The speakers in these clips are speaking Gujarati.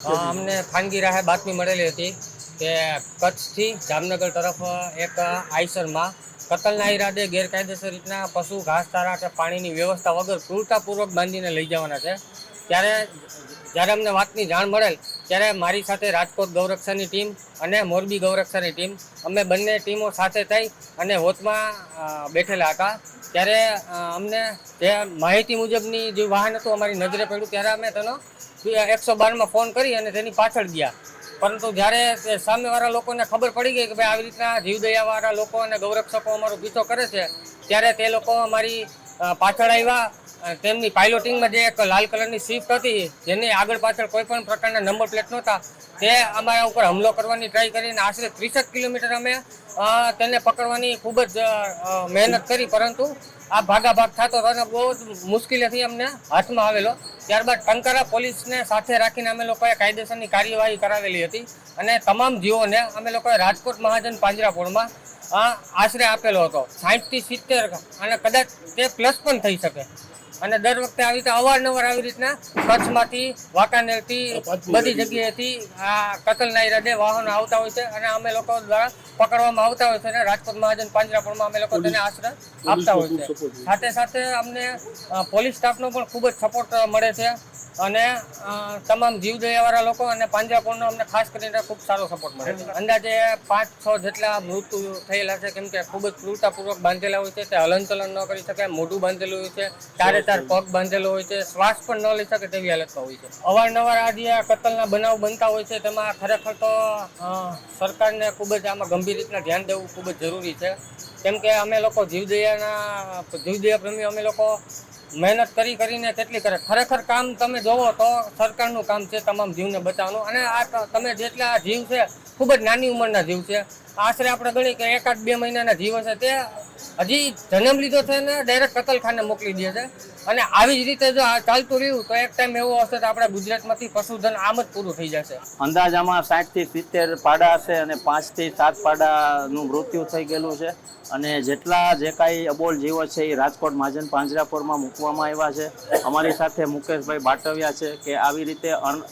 અમને ખાનગી રાહે બાતમી મળેલી હતી કે કચ્છથી જામનગર તરફ એક આઈસરમાં કતલના ઈરાદે ગેરકાયદેસર રીતના પશુ ઘાસચારા કે પાણીની વ્યવસ્થા વગર ક્રૂરતાપૂર્વક બાંધીને લઈ જવાના છે. ત્યારે જ્યારે અમને વાતની જાણ મળેલ, ત્યારે મારી સાથે રાજકોટ ગૌરક્ષાની ટીમ અને મોરબી ગૌરક્ષાની ટીમ, અમે બંને ટીમો સાથે થઈ અને હોતમાં બેઠેલા હતા. ત્યારે અમને જે માહિતી મુજબની જે વાહન હતું, અમારી નજરે પડ્યું, ત્યારે અમે તેનો એકસો બારમાં ફોન કરી અને તેની પાછળ ગયા. પરંતુ જ્યારે સામેવાળા લોકોને ખબર પડી ગઈ કે ભાઈ આવી રીતના જીવદયાવાળા લોકો અને ગૌરક્ષકો અમારો પીછો કરે છે, ત્યારે તે લોકો અમારી પાછળ આવ્યા. તેમની પાઇલોટિંગમાં જે એક લાલ કલરની સ્વિફ્ટ હતી, જેની આગળ પાછળ કોઈ પણ પ્રકારના નંબર પ્લેટ નહોતા, તે અમારા ઉપર હુમલો કરવાની ટ્રાય કરીને આશરે ત્રીસેક કિલોમીટર અમે તેને પકડવાની ખૂબ જ મહેનત કરી. પરંતુ આ ભાગાભાગ થતો હતો બહુ જ મુશ્કેલીથી અમને હાથમાં આવેલો. ત્યારબાદ ટંકારા પોલીસને સાથે રાખીને અમે લોકોએ કાયદેસરની કાર્યવાહી કરાવેલી હતી અને તમામ જીવોને અમે લોકોએ રાજકોટ મહાજન પાંજરાપોળમાં આશરે આપેલો હતો. સાહીઠથી સિત્તેર અને કદાચ તે પ્લસ પણ થઈ શકે. અને દર વખતે આવી રીતે અવારનવાર આવી રીતના કચ્છમાંથી વાંકાનેરથી બધી જગ્યાએથી આ કતલના ઈરાદે વાહનો આવતા હોય છે અને અમે લોકો દ્વારા પકડવામાં આવતા હોય છે અને રાજકોટ મહાજન પાંજરાપુરમાં અમે લોકો તેને આશરે આપતા હોય છે. સાથે સાથે અમને પોલીસ સ્ટાફનો પણ ખૂબ જ સપોર્ટ મળે છે. અને તમામ તમામ જીવદયાવાળા લોકો અને પાંજરાપોળનો અમને ખાસ કરીને ખૂબ સારો સપોર્ટ મળે છે. અંદાજે પાંચ, છ જેટલા મૃત્યુ થયેલા છે, કેમ કે ખૂબ જ ક્રૂરતાપૂર્વક બાંધેલા હોય છે, તે હલનચલન ન કરી શકે, મોઢું બાંધેલું હોય છે, ચારે ચાર પગ બાંધેલો હોય છે, શ્વાસ પણ ન લઈ શકે તેવી હાલતમાં હોય છે. અવારનવાર આ જે કતલના બનાવ બનતા હોય છે, તેમાં ખરેખર તો સરકારને ખૂબ જ આમાં ગંભીર રીતના ધ્યાન દેવું ખૂબ જ જરૂરી છે. કેમ કે અમે લોકો જીવદયાના જીવદયા પ્રેમી અમે લોકો મહેનત કરી કરીને કેટલી કરે? ખરેખર કામ તમે જોવો તો સરકારનું કામ છે તમામ જીવને બચાવવાનું. અને આ તમે જેટલા જીવ છે, ખૂબ જ નાની ઉંમરના જીવ છે. આશરે આપણે ગણી કે એકાદ બે મહિનાના જીવ હશે તે હજી જન્મ લીધો છે ને ડાયરેક્ટ કતલખાને મોકલી દે છે. અને આવી જ રીતે જો ચાલતું રહ્યું, તો એક ટાઈમ એવો હશે તો આપણા ગુજરાતમાંથી પશુધન આમ જ પૂરું થઈ જશે. અંદાજામાં સાઠથી સિત્તેર પાડા હશે અને પાંચથી સાત પાડાનું મૃત્યુ થઈ ગયેલું છે. અને જેટલા જે કાંઈ અબોલ જીવો છે એ રાજકોટ મહાજન પાંજરાપોરમાં મૂકવામાં આવ્યા છે. અમારી સાથે મુકેશભાઈ બાટવ્યા છે કે આવી રીતે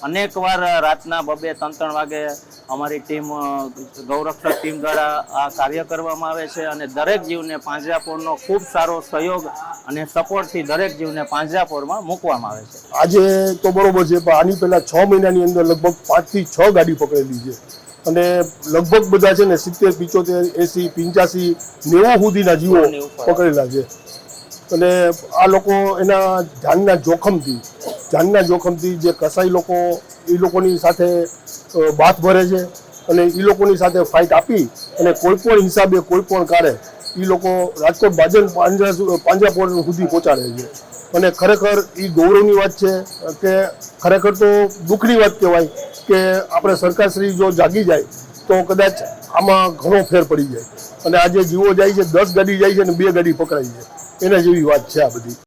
અનેકવાર રાતના બબે ત્રણ ત્રણ વાગે અમારી ટીમ ગૌરક્ષક ટીમ દ્વારા આ કાર્ય કરવામાં આવે છે અને દરેક જીવને પાંજરાપોળનો ખૂબ સારો સહયોગ અને સપોર્ટથી દરેક જીવને પાંજરાપોળમાં મૂકવામાં આવે છે. આજે તો બરોબર છે પણ આની પહેલાં છ મહિનાની અંદર લગભગ પાંચથી છ ગાડી પકડેલી છે. અને લગભગ બધા છે ને સિત્તેર પિચોતેર એસી પિંચાસી નેવું સુધીના જીવો પકડેલા છે. અને આ લોકો એના જાનના જોખમથી જાનના જોખમથી જે કસાઈ લોકો એ લોકોની સાથે બાથ ભરે છે. અને એ લોકોની સાથે ફાઇટ આપી અને કોઈ પણ હિસાબે કોઈ પણ કારે એ લોકો રાજકોટ ભાજન પાંજરા પાંજરાપોળ સુધી પહોંચાડે છે. અને ખરેખર એ ગૌરવની વાત છે કે ખરેખર તો દુઃખની વાત કહેવાય કે આપણે સરકારશ્રી જો જાગી જાય તો કદાચ આમાં ઘણો ફેર પડી જાય. અને આજે જીવો જાય છે, દસ ગાડી જાય છે અને બે ગાડી પકડાઈ છે. એના જેવી વાત છે આ બધી.